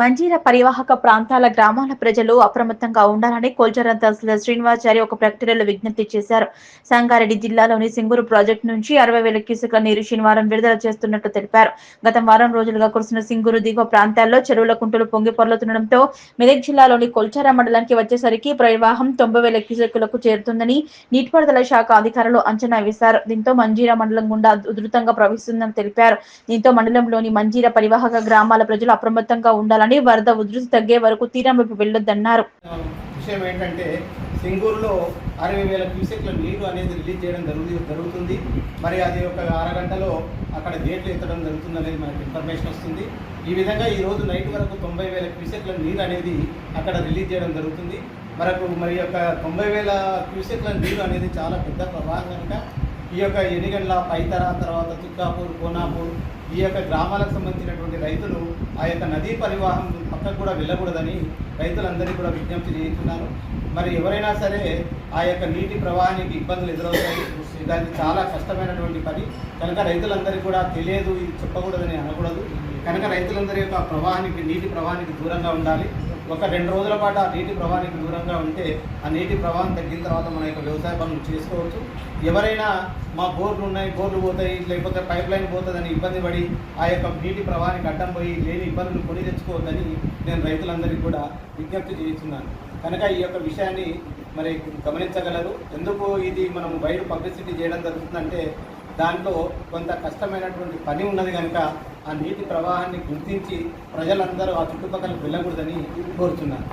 మంజీర పరివాహక ప్రాంతాల గ్రామాల ప్రజలు అప్రమత్తంగా ఉండాలని కోల్చరం తహసీల్దార్ శ్రీనివాచారి ఒక ప్రకటనలో విజ్ఞప్తి చేశారు. సంగారెడ్డి జిల్లాలోని సింగూరు ప్రాజెక్టు నుంచి అరవై వేల క్యూసెక్ల నీరు శనివారం విడుదల చేస్తున్నట్టు తెలిపారు. గత వారం రోజులుగా కురిసిన సింగూరు దిగువ ప్రాంతాల్లో చెరువుల కుంటలు పొంగి పొర్లుతుండటంతో మెదక్ జిల్లాలోని కొల్చార మండలానికి వచ్చేసరికి ప్రవాహం తొంభై వేల క్యూసెక్లకు చేరుతుందని నీటిపారుదల శాఖ అధికారులు అంచనా వేశారు. దీంతో మంజీరా మండలం గుండా ఉధృతంగా ప్రవహిస్తుందని తెలిపారు. దీంతో మండలంలోని మంజీర పరివాహక గ్రామాల ప్రజలు అప్రమత్తంగా ఉండాలని వరద ఉధృతి తగ్గే వరకు తీరం వైపు వెళ్ళొద్దన్నారు. విషయం ఏంటంటే సింగూరులో అరవై వేల క్యూసెక్ల నీరు అనేది రిలీజ్ చేయడం జరుగు జరుగుతుంది. మరి అది ఒక అరగంటలో అక్కడ గేట్లు ఎత్తడం జరుగుతుంది అనేది మనకు ఇన్ఫర్మేషన్ వస్తుంది. ఈ విధంగా ఈ రోజు నైట్ వరకు తొంభై వేల క్యూసెక్ల నీరు అనేది అక్కడ రిలీజ్ చేయడం జరుగుతుంది. మరకు మరి యొక్క తొంభై వేల క్యూసెక్ల నీరు అనేది చాలా పెద్ద ప్రవాహం కనుక ఈ యొక్క ఎనిగండ్ల పైతర తర్వాత తుక్కాపూర్ కోనాపూర్ ఈ యొక్క గ్రామాలకు సంబంధించినటువంటి రైతులు ఆ యొక్క నదీ పరివాహం పక్కకు కూడా వెళ్ళకూడదని రైతులందరికీ కూడా విజ్ఞప్తి చేస్తున్నాను మరి ఎవరైనా సరే ఆ యొక్క నీటి ప్రవాహానికి ఇబ్బందులు ఎదురవుతాయి. దానికి చాలా కష్టమైనటువంటి పని. కనుక రైతులందరికీ కూడా తెలియదు ఇది చెప్పకూడదని అనకూడదు. కనుక రైతులందరి యొక్క ప్రవాహానికి నీటి ప్రవాహానికి దూరంగా ఉండాలి. ఒక రెండు రోజుల పాటు ఆ నీటి ప్రవాహానికి దూరంగా ఉంటే ఆ నీటి ప్రవాహం తగ్గిన తర్వాత మన యొక్క వ్యవసాయ పనులు చేసుకోవచ్చు. ఎవరైనా మా బోర్లు ఉన్నాయి బోర్లు పోతాయి లేకపోతే పైప్ లైన్ పోతుందని ఇబ్బంది పడి ఆ యొక్క నీటి ప్రవాహానికి అడ్డం పోయి లేని ఇబ్బందులు కొని తెచ్చుకోవద్దని నేను రైతులందరికీ కూడా విజ్ఞప్తి చేస్తున్నాను. కనుక ఈ యొక్క విషయాన్ని మరి గమనించగలరు. ఎందుకు ఇది మనం బయట పబ్లిసిటీ చేయడం జరుగుతుందంటే దాంట్లో కొంత కష్టమైనటువంటి పని ఉన్నది కనుక ఆ నీటి ప్రవాహాన్ని గుర్తించి ప్రజలందరూ ఆ చుట్టుపక్కల వెళ్ళకూడదని కోరుతున్నాను.